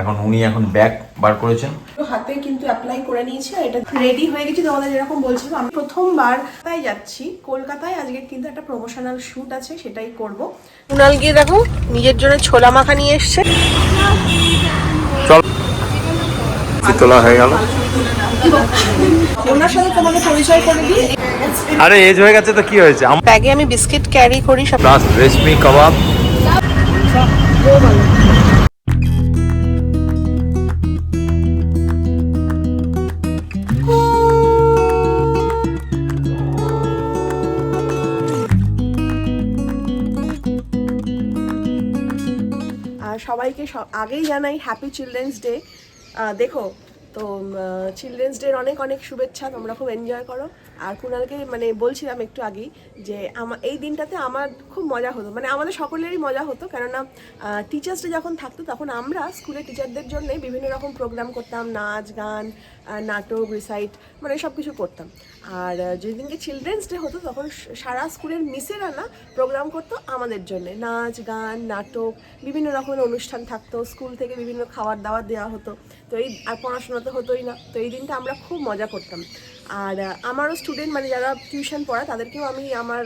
এখন উনি এখন ব্যাগ বার করেছেন। তো হাতে কিন্তু অ্যাপ্লাই করে নিয়েছি আর এটা রেডি হয়ে গেছি। তোমাদের যেরকম বলছিলাম আমি প্রথমবার তাই যাচ্ছি। কলকাতায় আজকে কিন্তু একটা প্রমোশনাল শ্যুট আছে সেটাই করব। কুনাল গিয়ে দেখো নিজের জন্য ছোলা মাখা নিয়ে এসছে। চল। তোলা হয়ে গেল। ওনার সাথে তোমাকে পরিচয় করে দিই। আরে এজ হয়ে গেছে তো কি হয়েছে? ব্যাগে আমি বিস্কিট ক্যারি করি সব প্লাস রেশমি কাবাব। সবাইকে সব আগেই জানাই হ্যাপি চিলড্রেন্স ডে দেখো, তো চিলড্রেন্স ডের অনেক অনেক শুভেচ্ছা, তোমরা খুব এনজয় করো। আর কুণালকে মানে বলছিলাম একটু আগেই যে আমার এই দিনটাতে আমার খুব মজা হতো। মানে আমাদের সকলেরই মজা হতো, কেননা টিচার্স ডে যখন থাকতো, তখন আমরা স্কুলের টিচারদের জন্য বিভিন্ন রকম প্রোগ্রাম করতাম, নাচ, গান নাটক, রিসাইট মানে সব কিছু করতাম। আর যেদিনকে চিলড্রেন্স ডে হতো, তখন সারা স্কুলের মিসেরা না প্রোগ্রাম করতো আমাদের জন্যে। নাচ, গান, নাটক, বিভিন্ন রকমের অনুষ্ঠান থাকতো। স্কুল থেকে বিভিন্ন খাবার দাবার দেওয়া হতো। তো এই, আর পড়াশোনা তো হতোই না। তো এই দিনটা আমরা খুব মজা করতাম। আর আমারও স্টুডেন্ট মানে যারা টিউশন পড়া তাদেরকেও আমি আমার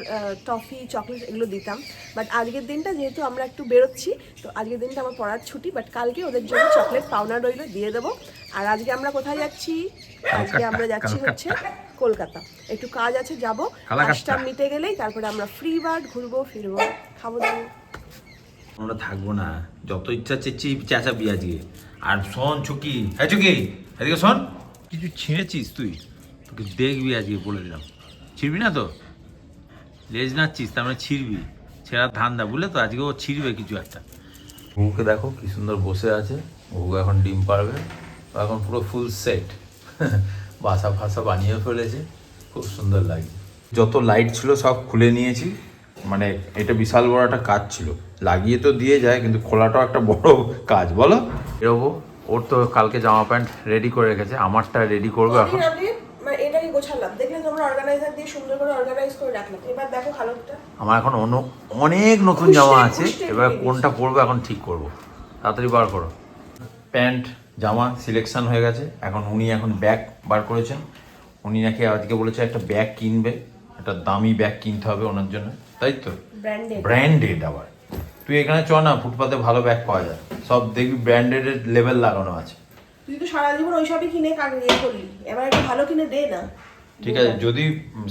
টফি চকলেট এগুলো দিতাম। বাট আজকের দিনটা যেহেতু আমরা একটু বেরোচ্ছি তো আজকের দিনটা আমার পড়ার ছুটি বাট কালকে ওদের জন্য চকলেট পাওনা রইল দিয়ে দেবো। আর আজকে আমরা কোথায় যাচ্ছি? আজকে আমরা যাচ্ছি হচ্ছে কলকাতা। একটু কাজ আছে যাব। কাজটা মিটে গেলেই তারপরে আমরা ফ্রি বার্ড ঘুরবো ফিরবো খাব দাবো। আমরা থাকব না। যত ইচ্ছা চেয়েছি চেঁচাবি আজকে। আর শোন চুকি হ্যাঁ চুকি এদিকে শোন। কিছু ছিঁড়েছিস তুই? তোকে দেখবি আজকে বলে দিলাম। ছিড়বি না তো? লেজ নাচ্ছিস তার মানে ছিড়বি। ছেঁড়া ধান্দা বুঝলে তো? আজকে ও ছিড়বে কিছু একটা। ঘুঘুকে দেখো কি সুন্দর বসে আছে। ঘুঘু এখন ডিম পারবে। ও এখন পুরো ফুল সেট বাসা ফাসা বানিয়ে ফেলেছে। খুব সুন্দর লাগে যত লাইট ছিল সব খুলে নিয়েছি। মানে এটা বিশাল বড় একটা কাজ ছিল। লাগিয়ে তো দিয়ে যায় কিন্তু খোলাটাও একটা বড় কাজ বলো? এরকম ওর তো কালকে জামা প্যান্ট রেডি করে রেখেছে। আমারটা রেডি করব এখন। মানে এটাকে গোছালাম। দেখলে তোমরা অর্গানাইজার দিয়ে সুন্দর করে অর্গানাইজ করে রাখলাম এবার দেখো হালতটা। আমার এখন অন্য অনেক নতুন জামা আছে। এবার কোনটা পরবো এখন ঠিক করব। তাড়াতাড়ি বার করো। প্যান্ট জামা সিলেকশন হয়ে গেছে। এখন উনি এখন ব্যাগ বার করেছেন। উনি নাকি আজকে বলেছে একটা ব্যাগ কিনবে। একটা দামি ব্যাগ কিনতে হবে ওনার জন্য। তাই তো? ব্র্যান্ডেড ব্র্যান্ডেড আবার। তুই এখানে চ না ফুটপাতে ভালো ব্যাগ পাওয়া যায়। সব দেখবি ব্র্যান্ডেডের লেভেল লাগানো আছে। তুই তো সারা জীবন ওইসবই কিনে ইয়ে করলি। এবার একটু ভালো কিনে দে না। ঠিক আছে যদি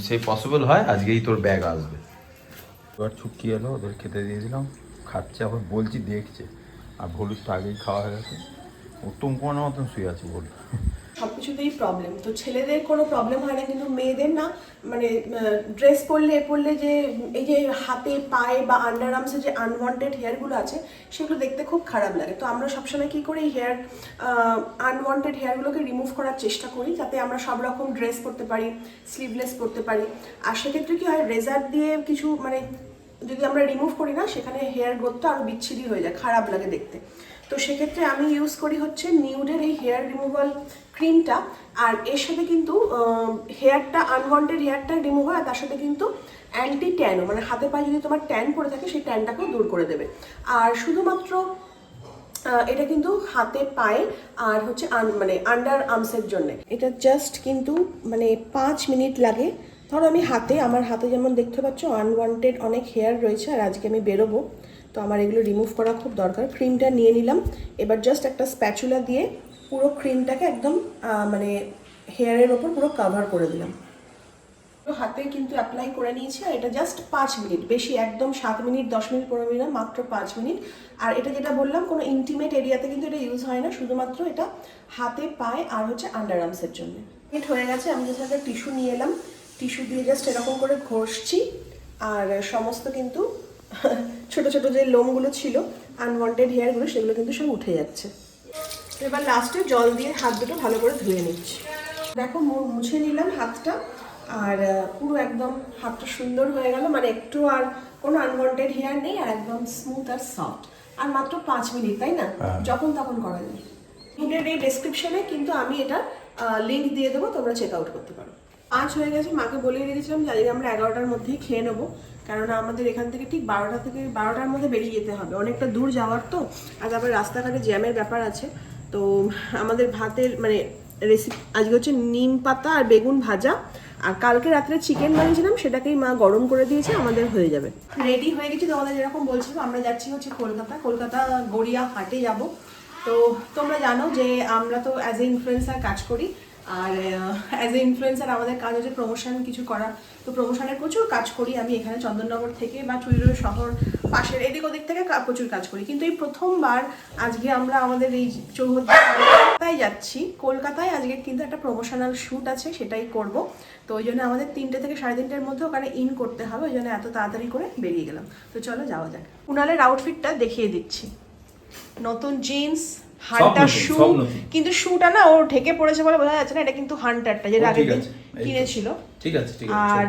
সে পসিবল হয় আজকেই তোর ব্যাগ আসবে। এবার ছুটকি এলো ওদের খেতে দিয়ে দিলাম। খাচ্ছে আবার বলছি দেখছে। আর ভলুস তো আগেই খাওয়া হয়ে গেছে। উত্তম কোনো মতন শুয়ে আছে বল। সব কিছুতেই প্রবলেম তো ছেলেদের কোনো প্রবলেম হয় না, কিন্তু মেয়েদের না মানে ড্রেস পরলে, এ পরলে যে, এই যে হাতে পায়ে বা আন্ডার আর্মসে যে আনওয়ান্টেড হেয়ারগুলো আছে, সেগুলো দেখতে খুব খারাপ লাগে। তো আমরা সবসময় কী করি হেয়ার আনওয়ান্টেড হেয়ারগুলোকে রিমুভ করার চেষ্টা করি, যাতে আমরা সব রকম ড্রেস পরতে পারি স্লিভলেস পরতে পারি। আর সেক্ষেত্রে কি হয় রেজার দিয়ে কিছু মানে যদি আমরা রিমুভ করি না, সেখানে হেয়ার গ্রোথটা আরও বিচ্ছিরি হয়ে যায়, খারাপ লাগে দেখতে। তো সেক্ষেত্রে আমি ইউজ করি হচ্ছে নিউডের এই হেয়ার রিমুভাল ক্রিমটা আর এর সাথে কিন্তু হেয়ারটা আনওয়ান্টেড হেয়ারটা রিমুভ হয়, আর তার সাথে কিন্তু অ্যান্টি ট্যানও মানে হাতে পায়ে যদি তোমার ট্যান পড়ে থাকে, সেই ট্যানটাকেও দূর করে দেবে। আর শুধুমাত্র এটা কিন্তু হাতে পায়ে, আর হচ্ছে মানে আন্ডার আর্মসের জন্য। এটা জাস্ট কিন্তু মানে পাঁচ মিনিট লাগে। ধরো আমি হাতে, আমার হাতে যেমন দেখতে পাচ্ছ আনওয়ান্টেড অনেক হেয়ার রয়েছে, আর আজকে আমি বেরোবো। তো আমার এগুলো রিমুভ করা খুব দরকার। ক্রিমটা নিয়ে নিলাম। এবার জাস্ট একটা স্প্যাচুলা দিয়ে পুরো ক্রিমটাকে একদম মানে হেয়ারের ওপর পুরো কাভার করে দিলাম। হাতে কিন্তু অ্যাপ্লাই করে নিয়েছি, আর এটা জাস্ট পাঁচ মিনিট, বেশি একদম সাত মিনিট, দশ মিনিট পনেরো মিনিট মাত্র পাঁচ মিনিট। আর এটা যেটা বললাম, কোনো ইন্টিমেট এরিয়াতে কিন্তু এটা ইউজ হয় না, শুধুমাত্র এটা হাতে, পায়ে আর হচ্ছে আন্ডার আর্মসের জন্য। মিনিট হয়ে গেছে, আমি জাস্ট একটা টিস্যু নিয়ে এলাম। টিস্যু দিয়ে জাস্ট এরকম করে ঘষছি, আর সমস্ত কিন্তু ছোট ছোট যে লোমগুলো ছিল আনওয়ান্টেড হেয়ারগুলো সেগুলো কিন্তু সব উঠে যাচ্ছে। এবার লাস্টে জল দিয়ে হাত দুটো ভালো করে ধুয়ে নিচ্ছি। দেখো মুছে নিলাম হাতটা আর পুরো একদম হাতটা সুন্দর হয়ে গেল। মানে একটু আর কোনো আনওয়ান্টেড হেয়ার নেই আর একদম স্মুথ আর সফট আর মাত্র পাঁচ মিনিট তাই না? যখন তখন করা যায়। ভিডিওর এই ডেসক্রিপশনে কিন্তু আমি এটা লিঙ্ক দিয়ে দেবো তোমরা চেক আউট করতে পারো। পাঁচ হয়ে গেছে মাকে বলেই রেখেছিলাম যে আজকে আমরা এগারোটার মধ্যেই খেয়ে নেব। কেননা আমাদের এখান থেকে ঠিক বারোটা থেকে বারোটার মধ্যে বেরিয়ে যেতে হবে। অনেকটা দূর যাওয়ার তো আর তারপরে রাস্তাঘাটে জ্যামের ব্যাপার আছে। তো আমাদের ভাতের মানে রেসিপি আজকে হচ্ছে নিম পাতা আর বেগুন ভাজা। আর কালকে রাত্রে চিকেন বানিয়েছিলাম, সেটাকেই মা গরম করে দিয়েছে, আমাদের হয়ে যাবে। রেডি হয়ে গেছি, তোমাদের যেরকম বলছিলাম আমরা যাচ্ছি হচ্ছে কলকাতা। কলকাতা গড়িয়া হাটে যাব। তো তোমরা জানো যে আমরা তো অ্যাজ এ ইনফ্লুয়েন্সার কাজ করি আর অ্যাজ এ ইনফ্লুয়েন্সার আমাদের কাজ হচ্ছে প্রমোশন কিছু করা। তো প্রমোশনের প্রচুর কাজ করি আমি এখানে চন্দননগর থেকে বা চুইরোড শহর পাশের, এদিক ওদিক থেকে প্রচুর কাজ করি। কিন্তু এই প্রথমবার আজকে আমরা আমাদের এই কলকাতায় যাচ্ছি। কলকাতায় আজকে কিন্তু একটা প্রমোশনাল শ্যুট আছে, সেটাই করব। তো ওই জন্য আমাদের তিনটে থেকে সাড়ে তিনটের মধ্যে ওখানে ইন করতে হবে, ওই জন্য এত তাড়াতাড়ি করে বেরিয়ে গেলাম। তো চলো যাওয়া যাক। কুনালের আউটফিটটা দেখিয়ে দিচ্ছি। নতুন জিন্স হান্টার শু কিন্তু শুটা না ও ঢেকে পড়েছে বলে বোঝা যাচ্ছে না এটা কিন্তু হান্টারটা যেটা ও, আগের ঠিক আছে, এই। কিনেছিল। ঠিক আছে আর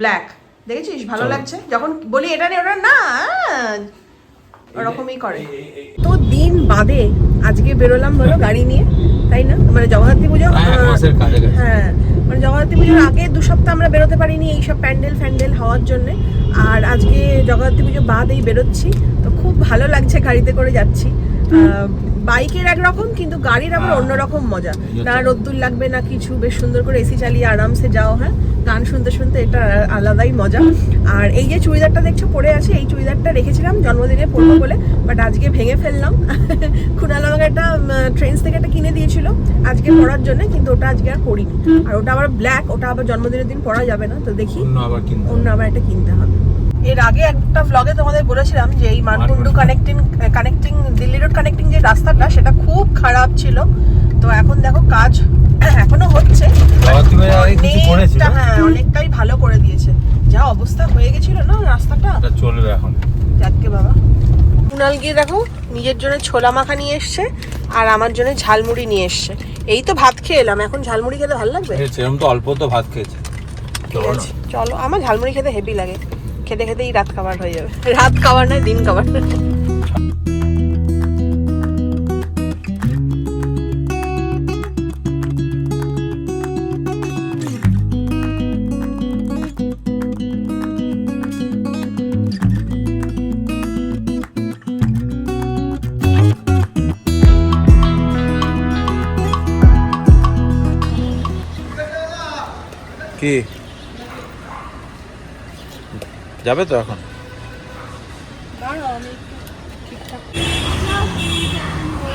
ব্ল্যাক দেখেছিস? ভালো লাগছে? যখন বলি এটা নেই ওটা না ওরকমই করে। তো দিন বাদে আজকে বেরোলাম বলো গাড়ি নিয়ে তাই না? মানে জগদ্ধাত্রী পুজো হ্যাঁ, কাছাকাছি। হ্যাঁ মানে জগদ্ধাত্রী পুজোর আগে দু সপ্তাহ আমরা বেরোতে পারিনি এইসব প্যান্ডেল ফ্যান্ডেল হওয়ার জন্য। আর আজকে জগদ্ধাত্রী পুজো বাদ এই বেরোচ্ছি তো খুব ভালো লাগছে গাড়িতে করে যাচ্ছি। বাইকের একরকম কিন্তু গাড়ির আবার হ্যাঁ। অন্যরকম মজা। না রোদ্দুর লাগবে না কিছু বেশ সুন্দর করে এসি চালিয়ে আরামসে যাওয়া হয়? গান শুনতে শুনতে এটা আলাদাই মজা। আর এই যে চুড়িদারটা দেখছ পরে আছে এই চুড়িদারটা রেখেছিলাম জন্মদিনে পরবো বলে বাট আজকে ভেঙে ফেললাম। কুনাল আমাকে একটা ট্রেন্স থেকে একটা কিনে দিয়েছিল আজকে পরার জন্য কিন্তু ওটা আজকে আর পরিনি। আর ওটা আবার ব্ল্যাক ওটা আবার জন্মদিনের দিন পরা যাবে না তো দেখি অন্য আবার একটা কিনতে হবে। এর আগে একটা ব্লগে তোমাদের বলেছিলাম যে এই Mankundu Mankundu. Connecting connecting Delhi road connecting যে রাস্তাটা সেটা খুব খারাপ ছিল। তো এখন দেখো কাজ এখনও হচ্ছে। অনেকটা- হ্যাঁ অনেকটাই ভালো করে দিয়েছে। যা অবস্থা হয়ে গেছিল না রাস্তাটা? চলবে এখন। যাকে বাবা। কুনাল গিয়ে দেখো নিজের জন্য ছোলা মাখা নিয়ে এসছে আর আমার জন্য ঝালমুড়ি নিয়ে এসছে। এই তো ভাত খেয়ে এলাম এখন ঝালমুড়ি খেতে ভালো লাগবে? সেরকম তো অল্প তো ভাত খেয়েছে। চলো আমার ঝালমুড়ি খেতে হেভি লাগে। খেতে খেতেই রাত খাবার হয়ে যাবে। রাত খাবার নয় দিন খাবার কি? যাবে তো এখন?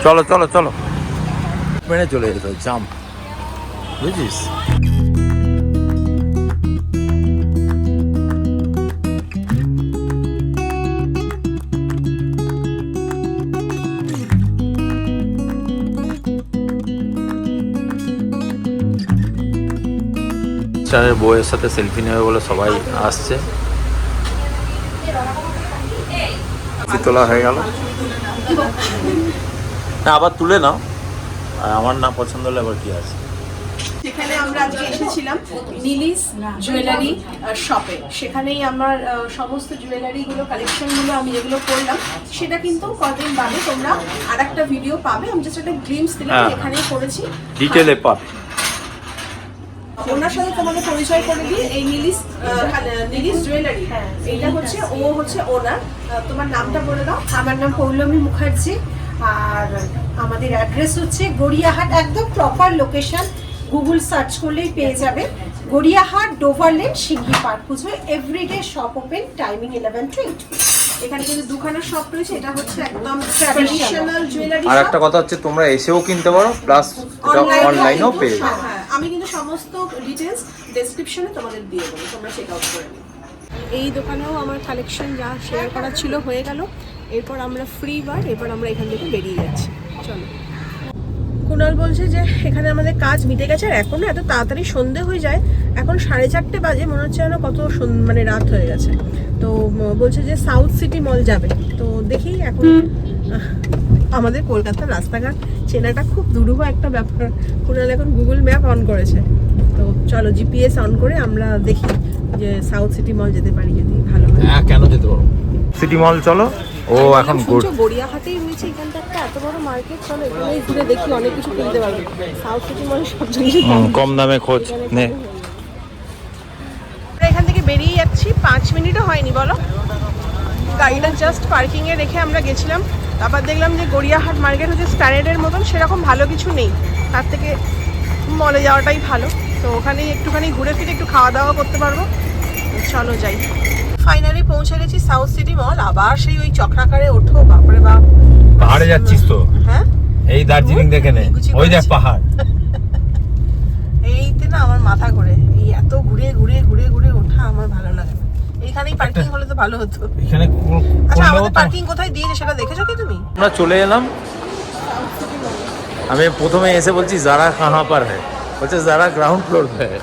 চলো চলো চলো। মেনে চলে যেত জাম। বুঝিস? বউয়ের সাথে সেলফি নেবে বলে সবাই আসছে। তোলা হয়ে গেল। না আবার তুলে নাও। আর আমার না পছন্দ হলে আবার কি আছে? সেখানে আমরা আজকে এসেছিলাম নীলিস জুয়েলারি শপে সেখানেই আমার সমস্ত জুয়েলারিগুলো কালেকশনগুলো আমি যেগুলো করলাম সেটা কিন্তু কদিন বাদে তোমরা আর একটা ভিডিও পাবে। আমি জাস্ট একটা গ্লিমস দিলাম হ্যাঁ। এখানেই করেছি। ডিটেলে পাবে। ওনার সাথে তোমাদের পরিচয় করে দিই এই নীলিস নীলিস জুয়েলারি এইটা হচ্ছে ও হচ্ছে ওনার। তোমার নামটা বলে দাও। আমার নাম পৌলমী মুখার্জি আর আমাদের অ্যাড্রেস হচ্ছে গড়িয়াহাট একদম প্রপার লোকেশন গুগল সার্চ করলেই পেয়ে যাবে। Gariahat Dover Lane Singhi park Pujo everyday shop open timing eleven to eight এখানে কিন্তু দুখানা শপ রয়েছে এটা হচ্ছে একদম ট্র্যাডিশনাল জুয়েলারি আর একটা কথা হচ্ছে তোমরা এসেও কিনতে পারো প্লাস এটা অনলাইনেও পেয়ে যাবে। হ্যাঁ, আমি কিন্তু সমস্ত ডিটেলস ডেসক্রিপশনে তোমাদের দিয়ে দেবো তোমরা চেক আউট করে নিও। এই দোকানেও আমার কালেকশন যা শেয়ার করা ছিল হয়ে গেল। এরপর আমরা ফ্রি বার এরপর আমরা এখান থেকে বেরিয়ে যাচ্ছি। চলো। কুণাল বলছে যে এখানে আমাদের কাজ মিটে গেছে আর এখনও এত তাড়াতাড়ি সন্ধে হয়ে যায়। এখন সাড়ে চারটে বাজে মনে হচ্ছে যেন কত সন- মানে রাত হয়ে গেছে। তো বলছে যে সাউথ সিটি মল যাবে। তো দেখি এখন আমাদের কলকাতার রাস্তাঘাট চেনাটা খুব দুরূহ একটা ব্যাপার। কুণাল এখন গুগল ম্যাপ অন করেছে। তো চলো জিপিএস অন করে আমরা দেখি যে সাউথ সিটি মল যেতে পারি যদি ভালো হয়। কেন যেতে পারো সিটি মল চলো। ও এখন গুড শুনছো গড়িয়াহাটেই রয়েছে এখানটা একটা এত বড় মার্কেট চলো এখানেই ঘুরে দেখি অনেক কিছু কিনতে পারবে। সাউথ সিটি মলে সব জিনিসই দাম কম দামে খোঁজ নে। এখান থেকে বেরিয়ে যাচ্ছি পাঁচ মিনিটও হয়নি বলো? গাড়িটা জাস্ট পার্কিং এ রেখে আমরা গেছিলাম। তারপর দেখলাম যে গড়িয়াহাট মার্কেট হচ্ছে স্ট্যান্ডার্ডের মতন সেরকম ভালো কিছু নেই। তার থেকে মলে যাওয়াটাই ভালো। তো ওখানেই একটুখানি ঘুরে ফিরে একটু খাওয়া দাওয়া করতে পারব। চলো যাই। ফাইনালি পৌঁছে গেছি সাউথ সিটি মল আবার সেই ওই চক্রাকারে ওঠো বাপরে বাপ। পাহাড়ে যাচ্ছিস তো? হ্যাঁ? এই দার্জিলিং দেখে নে। ওই দেখ পাহাড়। এইতে না আমার মাথা ঘুরে। এই এত ঘুরে ঘুরে ঘুরে ঘুরে ওঠা আমার ভালো লাগে না এইখানেই পার্কিং হলে তো ভালো হতো। এখানে আচ্ছা আমাদের পার্কিং কোথায় দিয়েছে সেটা দেখেছ কি তুমি? আমরা চলে এলাম। আমি প্রথমে এসে বলছি যারা কাহা পার হ্যাঁ। বলছে যারা গ্রাউন্ড ফ্লোর হ্যাঁ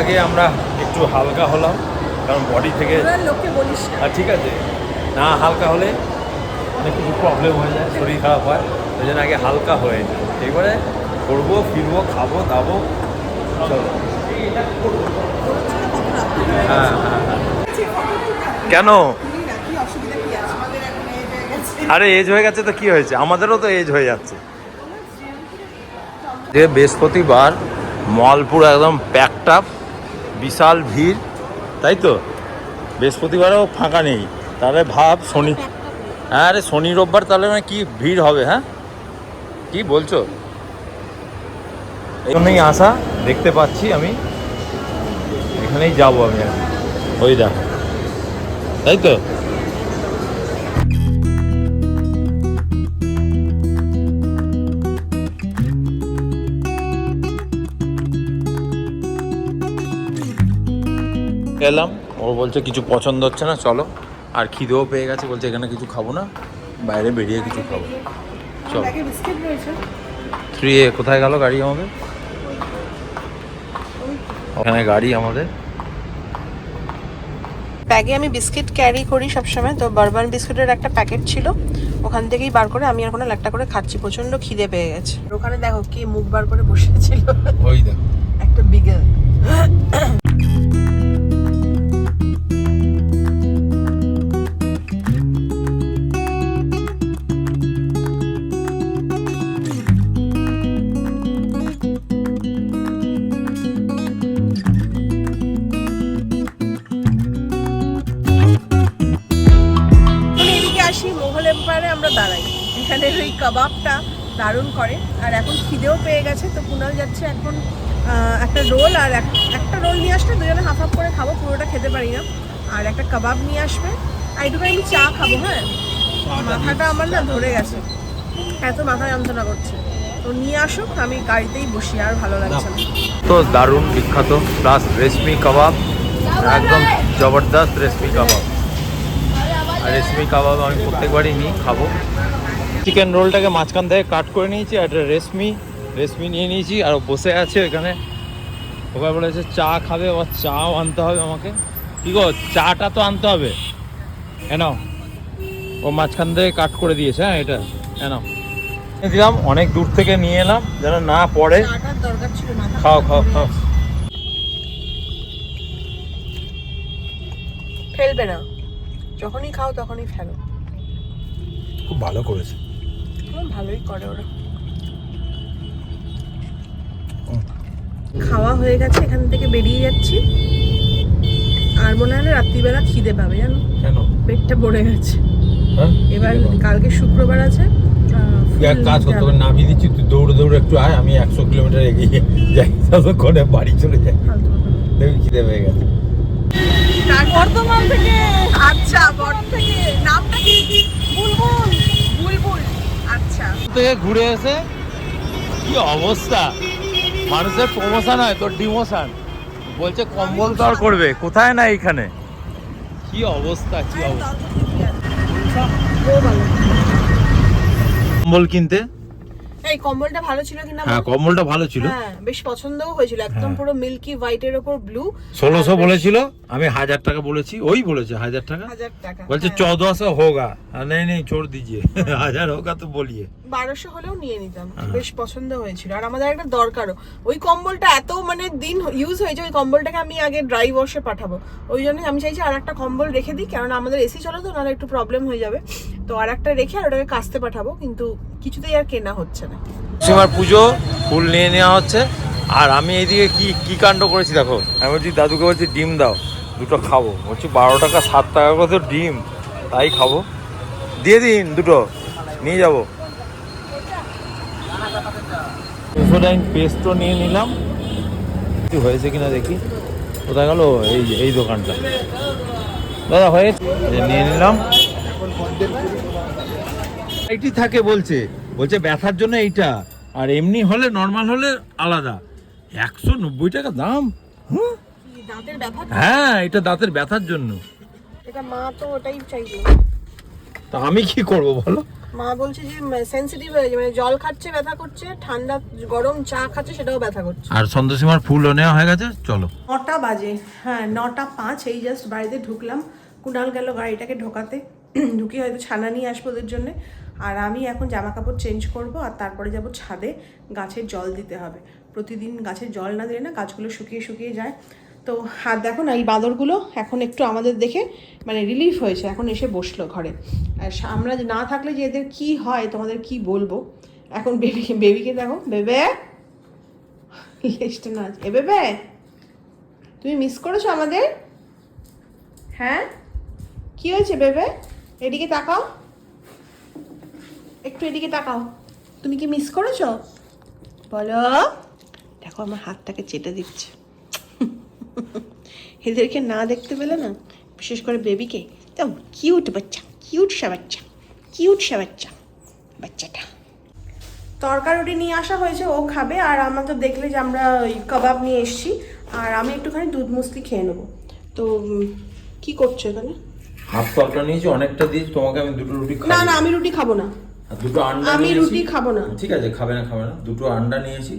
আগে আমরা একটু হালকা হলাম কারণ বডি থেকে লোককে বলিস না। আর ঠিক আছে না হালকা হলে অনেক কিছু প্রবলেম হয়ে যায় শরীর খারাপ হয়। ওই জন্য আগে হালকা হয়ে যায়। এবারে করব ফিরবো খাব দাবো। কেন? আরে এজ হয়ে গেছে তো কি হয়েছে? আমাদেরও তো এজ হয়ে যাচ্ছে। যে বৃহস্পতিবার মল পুরো একদম প্যাকড আপ বিশাল ভিড়, তাই তো? বৃহস্পতিবারও ফাঁকা নেই। তাহলে ভাব শনি হ্যাঁ আরে শনি রোববার তাহলে মানে কি ভিড় হবে হ্যাঁ? কি বলছো? এই জন্যই আসা দেখতে পাচ্ছি আমি। এখানেই যাব আমি এখন। ওই দেখো। তাই তো? এলাম ও বলছে কিছু পছন্দ হচ্ছে না চলো। আর খিদেও পেয়ে গেছে বলছে এখানে কিছু খাব না বাইরে বেরিয়ে কিছু খাব। চলো। থ্রি এ কোথায় গেল গাড়ি আমাদের? ওখানে গাড়ি আমাদের। ব্যাগে আমি বিস্কিট ক্যারি করি সবসময় তো বারবান বিস্কুটের একটা প্যাকেট ছিল ওখান থেকেই বার করে আমি আর কোনো একটা করে খাচ্ছি প্রচণ্ড খিদে পেয়ে গেছে। ওখানে দেখো কি মুখ বার করে বসেছিল ওই দেখো। একটা বিগেল। এখানের ওই কাবাবটা দারুণ করে। আর এখন খিদেও পেয়ে গেছে তো কুনাল যাচ্ছে এখন একটা রোল আর এক- একটা রোল নিয়ে আসলে দুজনে হাফ হাফ করে খাব পুরোটা খেতে পারি না। আর একটা কাবাব নিয়ে আসবে। আর একটু আমি চা খাব হ্যাঁ? মাথাটা আমার না ধরে গেছে। এত মাথা যন্ত্রণা করছে। তো নিয়ে আসুক আমি গাড়িতেই বসি আর ভালো লাগছে না। তো দারুণ বিখ্যাত প্লাস রেশমি কাবাব একদম জবরদস্ত রেশমি কাবাব। আর রেশমি কাবাব আমি প্রত্যেকবারই নিই খাব। চিকেন রোলটাকে মাঝখান থেকে কাট করে নিয়েছি আর এটা রেশমি রেশমি নিয়ে নিয়েছি আর বসে আছে এখানে। ওখানে বলেছে চা খাবে আবার চাও আনতে হবে আমাকে। কি গো চাটা তো আনতে হবে। কেন ও মাঝখান থেকে কাট করে দিয়েছে হ্যাঁ এটা। কেন দিলাম অনেক দূর থেকে নিয়ে এলাম যেন না পড়ে। খাও খাও খাও। ফেলবে না। যখনই খাও তখনই ফেলো। খুব ভালো করেছে। ভালোই করে ওরা। খাওয়া হয়ে গেছে এখান থেকে বেরিয়ে যাচ্ছি। আর মনে হয় না রাত্রিবেলা খিদে পাবে জানো? কেন? পেটটা ভরে গেছে। হ্যাঁ? এবার কালকে শুক্রবার আছে এক কাজ করতে হবে নামিয়ে দিচ্ছি তুই দৌড়ে দৌড়ে একটু আয় আমি একশো কিলোমিটার এগিয়ে যাই ততক্ষণে বাড়ি চলে যাই। দেখবি খিদে পেয়ে গেছে। বর্ধমান থেকে আচ্ছা বর্ধমান থেকে নামটা কি বুলবুল বুলবুল আচ্ছা থেকে ঘুরে এসে কি অবস্থা মানুষের প্রমোশন হয় তোর ডিমোশন বলছে কম্বল দর করবে কোথায় না এইখানে কি অবস্থা কি অবস্থা কম্বল কিনতে এই কম্বলটা ভালো ছিল কিনা হ্যাঁ কম্বলটা ভালো ছিল হ্যাঁ বেশ পছন্দও হয়েছিল একদম হ্যাঁ। পুরো মিল্কি হোয়াইটের ওপর ব্লু ষোলোশো বলেছিল আমি হাজার টাকা বলেছি ওই বলেছে হাজার টাকা হাজার টাকা বলছে হ্যাঁ। চৌদহ সौ होगा नहीं नहीं छोड़ दीजिए হাজার होगा তো বলিয়ে বারোশো হলেও নিয়ে নিতাম। বেশ পছন্দ হয়েছিল। আর আমাদের একটা দরকারও। ওই কম্বলটা এত মানে দিন ইউজ হয়েছে ওই কম্বলটাকে আমি আগে ড্রাই ওয়াশে পাঠাবো। ওই জন্য আমি চাইছি আর একটা কম্বল রেখে দিই কারণ আমাদের এসি চলে তো নাহলে একটু প্রবলেম হয়ে যাবে। তো আর একটা রেখে আর ওটাকে কাচতে পাঠাবো কিন্তু কিছুতেই আর কেনা হচ্ছে না। সীমার পুজো ফুল নিয়ে নেওয়া হচ্ছে। আর আমি এইদিকে কি কি কাণ্ড করেছি দেখো? আমি বলছি দাদুকে বলছি ডিম দাও দুটো খাব। বলছি বারো টাকা সাত টাকা করে তো ডিম তাই খাব। দিয়ে দিন দুটো নিয়ে যাব। সোডাইন পেস্টও নিয়ে নিলাম। কি হয়েছে কিনা দেখি। কোথায় গেল? এই এই দোকানটা। দাদা হয়েছে? নিয়ে নিলাম। এইটি থাকে বলছে। বলছে ব্যথার জন্য এইটা। আর এমনি হলে নর্মাল হলে আলাদা। একশো নব্বই টাকা দাম? হুম? দাঁতের হ্যাঁ এটা দাঁতের ব্যথার জন্য। এটা মা তো ওটাই চাইলো। তা আমি কি করব বলো? মা বলছে যে সেন্সিটিভ হয়ে যায় মানে জল খাচ্ছে ব্যথা করছে ঠান্ডা গরম চা খাচ্ছে সেটাও ব্যথা করছে। আর সন্তোষীমার ফুলও নেওয়া হয়ে গেছে? চলো। নটা বাজে। হ্যাঁ নটা পাঁচ এই জাস্ট বাড়িতে ঢুকলাম। কুণাল গেল গাড়িটাকে ঢোকাতে। ঢুকে হয়তো ছানা নিয়ে আসব ওদের জন্য। আর আমি এখন জামা কাপড় চেঞ্জ করব আর তারপরে যাব ছাদে গাছের জল দিতে হবে। প্রতিদিন গাছের জল না দিলে না গাছগুলো শুকিয়ে শুকিয়ে যায়। তো হাত দেখো না, এই বাঁদরগুলো এখন একটু আমাদের দেখে মানে রিলিফ হয়েছে, এখন এসে বসল ঘরে। আর আমরা না থাকলে যে এদের কী হয়, তোমাদের কি বলব? এখন বেবিকে বেবিকে দেখো, বেবে! লেস্টে না এ বেবে! তুমি মিস করেছ আমাদের? হ্যাঁ? কি হয়েছে বেবে? এদিকে তাকাও। একটু এদিকে তাকাও। তুমি কি মিস করেছ? বলো। দেখো, আমার হাতটাকে চেটে দিচ্ছে। এদেরকে না দেখতে পেলে না বিশেষ করে বেবিকে তো কিউট বাচ্চা কিউট সা বাচ্চা কিউট সা বাচ্চা বাচ্চাটা। তরকা রুটি নিয়ে আসা হয়েছে ও খাবে আর আমরা তো দেখলে যে আমরা ওই কাবাব নিয়ে এসেছি আর আমি একটুখানি দুধ মুসলি খেয়ে নেব। তো কি করছ এখানে? হাফ তরকা নিয়েছি অনেকটা দিয়ে তোমাকে আমি দুটো রুটি না না আমি রুটি খাব না। দুটো আন্ডা আমি রুটি খাব না। ঠিক আছে খাবে না খাবে না। দুটো আন্ডা নিয়েছি।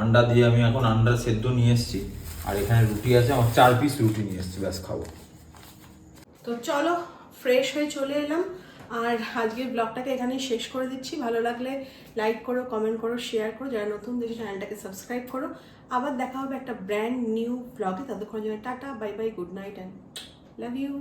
আন্ডা দিয়ে আমি এখন আন্ডা সেদ্ধ নিয়ে এসেছি। আর এখানে রুটি আছে, আমার চার পিস রুটি নিয়ে এসেছি, ব্যাস খাব। তো চলো ফ্রেশ হয়ে চলে এলাম। আর আজকের ব্লগটাকে এখানেই শেষ করে দিচ্ছি। ভালো লাগলে লাইক করো কমেন্ট করো শেয়ার করো। যারা নতুন, দেখে চ্যানেলটাকে সাবস্ক্রাইব করো। আবার দেখা হবে একটা ব্র্যান্ড নিউ ব্লগে ততক্ষণ জন্য tata bye bye good night and love you